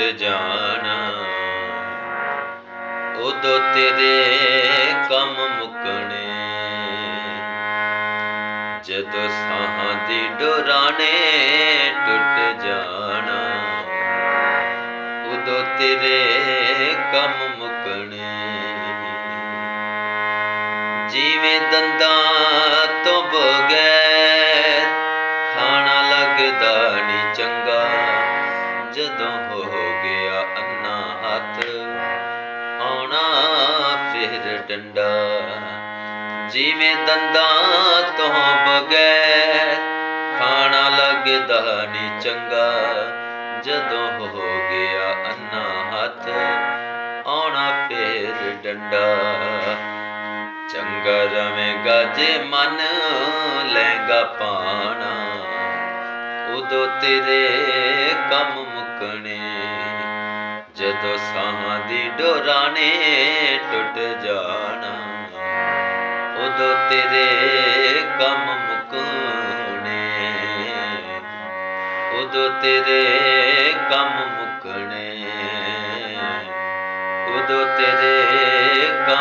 ਜਾਣਾ। ਉਦੋਂ ਤੇਰੇ ਕੰਮ ਮੁੱਕਣੇ। ਜਦੋਂ ਸਾਹਾਂ ਦੀ ਡੋਰਾਣੇ ਟੁੱਟ ਜਾਣਾ। ਉਦੋਂ ਤੇਰੇ ਕੰਮ ਮੁੱਕਣੇ। ਜਿਵੇਂ ਦੰਦਾਂ ਤੋਂ ਬਗੈਰ ਡੰਡਾ। ਜਿਵੇਂ ਦੰਦਾਂ ਤੋਂ ਬਗੈਰ ਖਾਣਾ ਲੱਗਦਾ ਨਹੀਂ ਚੰਗਾ। ਜਦੋਂ ਹੋ ਗਿਆ ਅੰਨਾ ਹੱਥ, ਆਉਣਾ ਫੇਰ ਡੰਡਾ। ਚੰਗਾ ਰਵੇਂਗਾ ਜੇ ਮਨ ਲੈਗਾ ਪਾਣਾ। ਉਦੋਂ ਤੇਰੇ ਕੰਮ ਮੁੱਕਣੇ। ਜਦੋਂ ਸਾਹਾਂ ਦੀ ਡੋਰਾਣੇ ਟੁੱਟ ਜਾਣਾ। ਉਦੋਂ ਤੇਰੇ ਕੰਮ ਮੁੱਕਣੇ। ਉਦੋਂ ਤੇਰੇ ਕੰਮ ਮੁੱਕਣੇ। ਉਦੋਂ ਤੇਰੇ ਕੰਮ